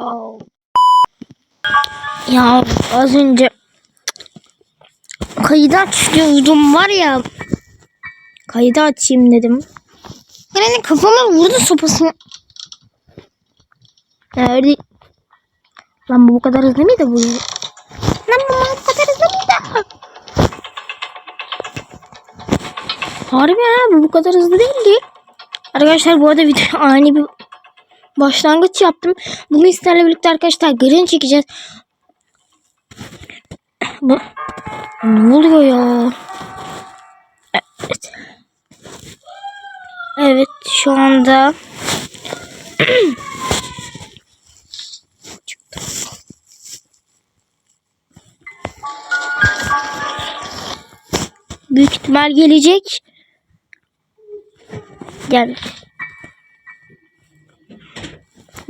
Au. Ya az önce kaydı açıyordum var ya. Kaydı açayım dedim. Yani kafama vurdu sopasını. Nerede? Lan bu bu kadar hızlı mıydı bu? Lan bu bu kadar hızlı mıydı? Harbi ya bu bu kadar hızlı değildi. Arkadaşlar bu arada video ani bir başlangıç yaptım. Bunu sizlerle birlikte arkadaşlar green çekeceğiz. Bu ne oluyor ya? Evet. Evet şu anda. Büyük ihtimal gelecek. Gel.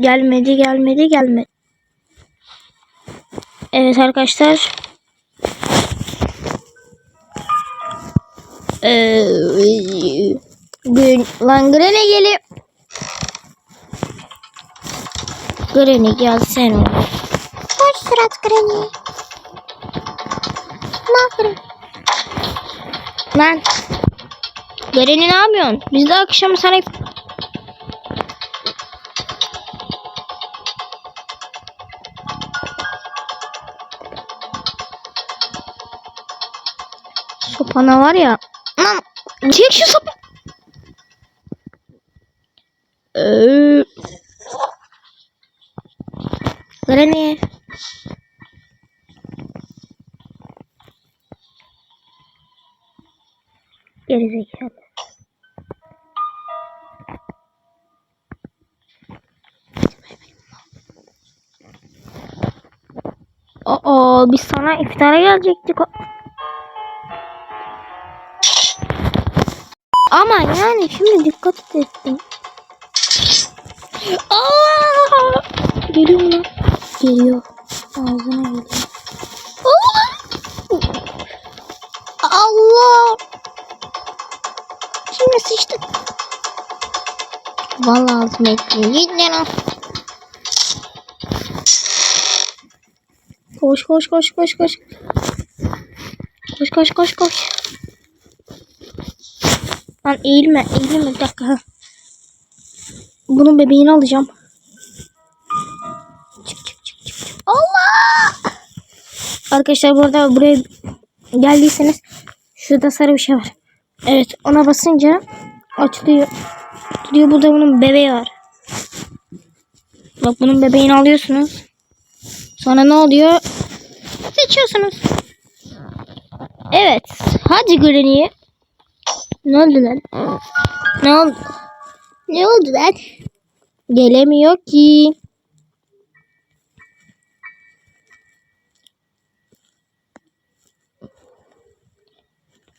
Gelmedi, gelmedi, gelmedi. Evet arkadaşlar. Ee, gün lan Granny geliyor. Granny gelsene. Hoş surat Granny. Ne yapıyorsun? Lan. Granny ne yapıyorsun? Biz de akşam sana Sopana var ya. Lan çek şu sopa. Ee, Granny. Gerizekalı. Aa biz sana iftara gelecektik. Ama yani şimdi dikkat ettim. Aa! Geliyor mu? lan? Geliyor. Ağzına geliyor. Allah! Şimdi sıçtık. Vallahi ağzıma ettim. Lan. Koş koş koş koş koş. Koş koş koş koş. Lan eğilme eğilme bir dakika. Bunun bebeğini alacağım. Çık çık çık. çık. Allah! Arkadaşlar bu arada buraya geldiyseniz şurada sarı bir şey var. Evet ona basınca açılıyor. Diyor burada bunun bebeği var. Bak bunun bebeğini alıyorsunuz. Sonra ne oluyor? Seçiyorsunuz. Evet. Hadi Granny. Ne oldu lan? Ne oldu? Ne oldu lan? Gelemiyor ki.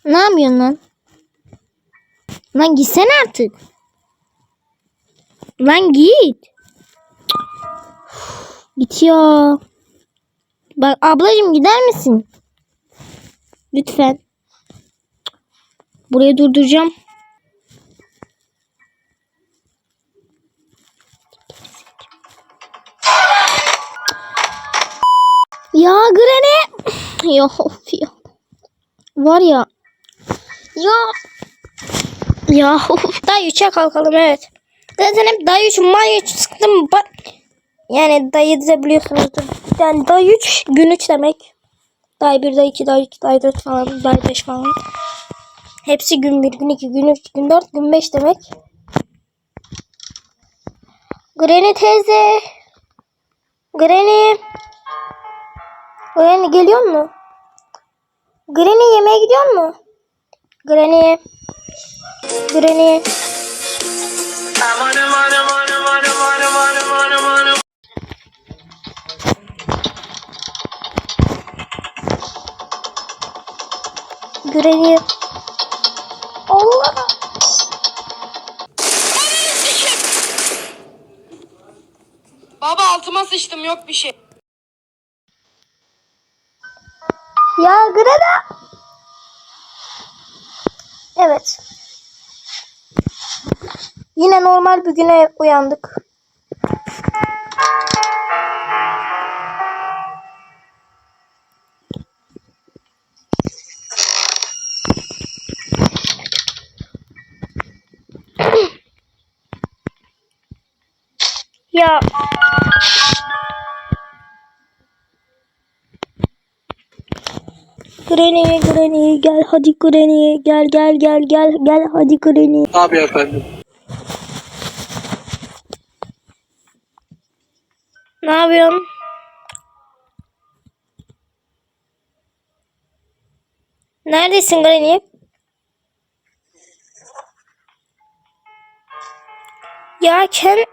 Ne yapıyorsun lan? Lan gitsene artık. Lan git. Ya. Bak ablacığım gider misin? Lütfen. Burayı durduracağım. Ya Granny. Ya of ya. Var ya. Ya. Ya of. Dayı üçe kalkalım evet. Zaten hep dayı üç may üç sıktım. Bak. Yani dayı da biliyorsunuzdur. Yani dayı üç gün üç demek. Dayı bir, dayı iki, dayı iki, dayı dört falan, dayı beş falan. Hepsi gün bir, gün iki, gün üç, gün dört, gün beş demek. Granny teyze. Granny. Granny geliyor mu? Granny yemeğe gidiyor mu? Granny. Granny. Granny. altıma sıçtım yok bir şey. Ya Greta. Evet. Yine normal bir güne uyandık. ya Granny, Granny gel hadi Granny gel gel gel gel gel hadi Granny. Tabii efendim. Ne yapıyorsun? Neredesin Granny? Ya Ken...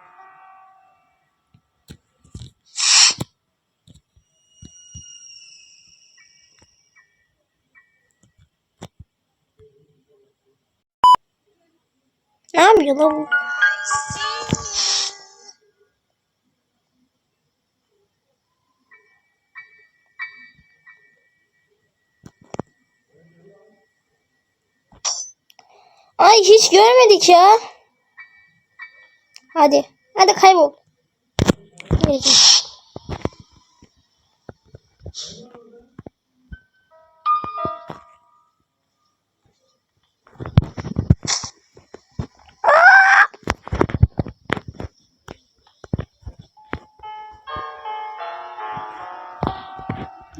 Ne yapıyor lan bu? Ay hiç görmedik ya. Hadi. Hadi kaybol. Geleceğim.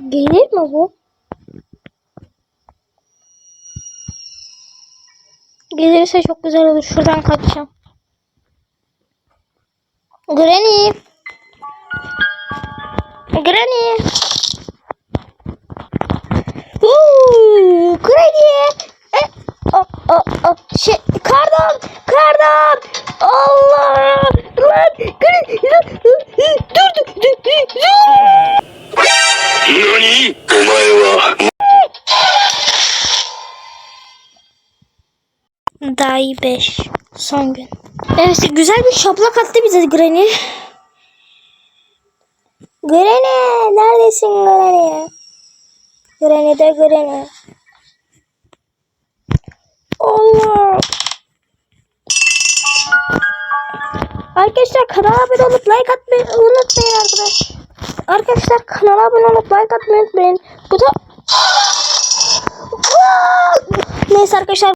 Gelir mi bu? Gelirse çok güzel olur. Şuradan kaçacağım. Granny. Granny. Uuu, Granny. E, o, o, o, şey, kardan, kardan. Allah. 5. Son gün. Evet güzel bir şaplak attı bize Granny. Granny neredesin Granny? Granny de Granny. Allah. Arkadaşlar kanala abone olup like atmayı unutmayın arkadaşlar. Arkadaşlar kanala abone olup like atmayı unutmayın. Bu da Neyse arkadaşlar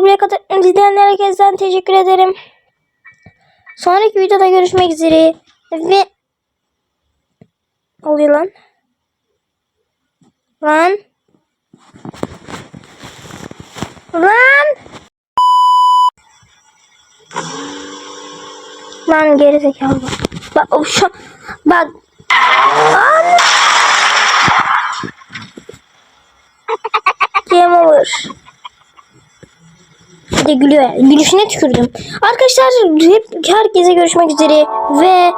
buraya kadar izleyenler herkesten teşekkür ederim. Sonraki videoda görüşmek üzere ve oluyor lan. Lan. Lan. Lan geri zekalı. Bak o şu bak. Lan. Game over. De gülüyor. Gülüşüne tükürdüm. Arkadaşlar hep herkese görüşmek üzere ve